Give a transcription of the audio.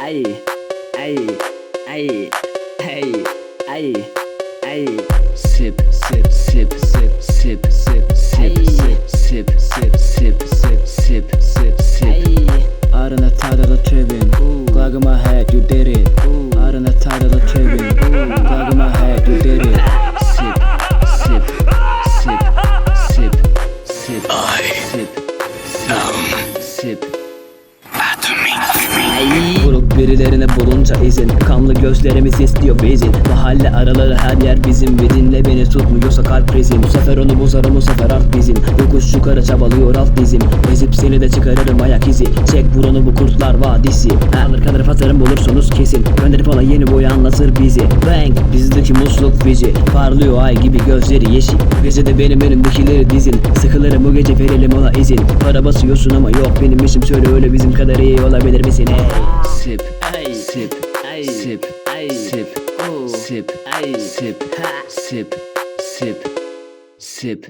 ay ay ay ay ay ay sip sip sip sip sip sip sip sip sip sip sip sip sip sip sip Out on the title of the tribune Glug in my head, you did it Out on the title of the tribune Glug in my head, you did it sip sip sip sip sip sip sip sip Vurup birilerine bulunca izin. Kanlı gözlerimiz istiyor bizim Mahalle araları her yer bizim. Ve beni tutmuyorsa kalp krizim. Bu sefer onu bozarım bu sefer art bizim Yokuş yukarı çabalıyor alt dizim. Ezip seni de çıkarırım ayak izi. Çek burunu bu kurtlar vadisi. Alır kalır atarım bulursunuz kesin. Gönderip ona yeni boyu anlatır bizi. Bang! Bizdeki musluk vici Parlıyor ay gibi gözleri yeşil. Bize de benim önümdekileri dizin. Sıkılırım bu gece verelim ona izin. Para basıyorsun ama yok benim işim. Söyle öyle bizim kadar iyi olabilir misin? Ey sip sip sip. Sip. Sip. Sip. Sip. Sip. Sip